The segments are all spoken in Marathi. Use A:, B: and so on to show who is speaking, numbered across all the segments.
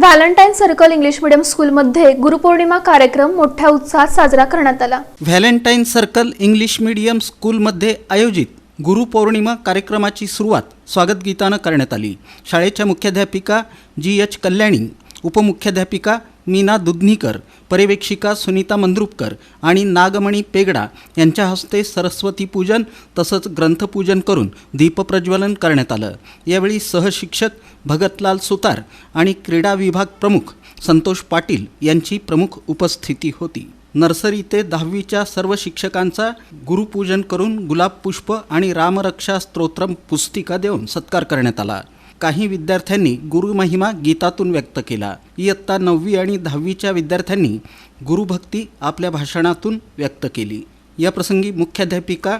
A: व्हॅलेंटाईन सर्कल इंग्लिश मीडियम स्कूलमध्ये गुरुपौर्णिमा कार्यक्रम मोठ्या उत्साहात साजरा करण्यात आला.
B: व्हॅलेंटाईन सर्कल इंग्लिश मीडियम स्कूलमध्ये आयोजित गुरुपौर्णिमा कार्यक्रमाची सुरुवात स्वागत गीतानं करण्यात आली. शाळेच्या मुख्याध्यापिका जी एच कल्याणी उपमुख्याध्यापिका मीना दुधनीकर पर्यवेक्षिका सुनीता मंद्रुपकर आणि नागमणी पेगडा यांच्या हस्ते सरस्वती पूजन तसंच ग्रंथपूजन करून दीपप्रज्वलन करण्यात आलं. यावेळी सहशिक्षक भगतलाल सुतार आणि क्रीडा विभाग प्रमुख संतोष पाटील यांची प्रमुख उपस्थिती होती. नर्सरी ते दहावीच्या सर्व शिक्षकांचा गुरुपूजन करून गुलाब पुष्प आणि रामरक्षा स्तोत्रम पुस्तिका देऊन सत्कार करण्यात आला. काही विद्यार्थ्यांनी गुरुमहिमा गीतातून व्यक्त केला. इयत्ता नववी आणि दहावीच्या विद्यार्थ्यांनी गुरुभक्ती आपल्या भाषणातून व्यक्त केली. या प्रसंगी मुख्याध्यापिका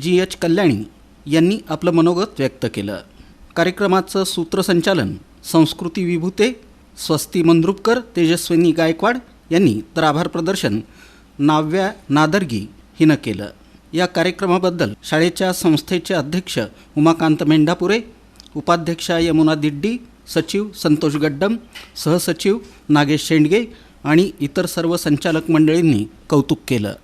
B: जी एच कल्याणी यांनी आपलं मनोगत व्यक्त केलं. कार्यक्रमाचं सूत्रसंचालन संस्कृती विभूते स्वस्ती मंद्रुपकर तेजस्विनी गायकवाड यांनी तर आभार प्रदर्शन नाव्या नादर्गी हिनं केलं. या कार्यक्रमाबद्दल शाळेच्या संस्थेचे अध्यक्ष उमाकांत मेंढापुरे उपाध्यक्षा यमुना दिड्डी सचिव संतोष गड्डम सहसचिव नागेश शेंडगे आणि इतर सर्व संचालक मंडळींनी कौतुक केलं.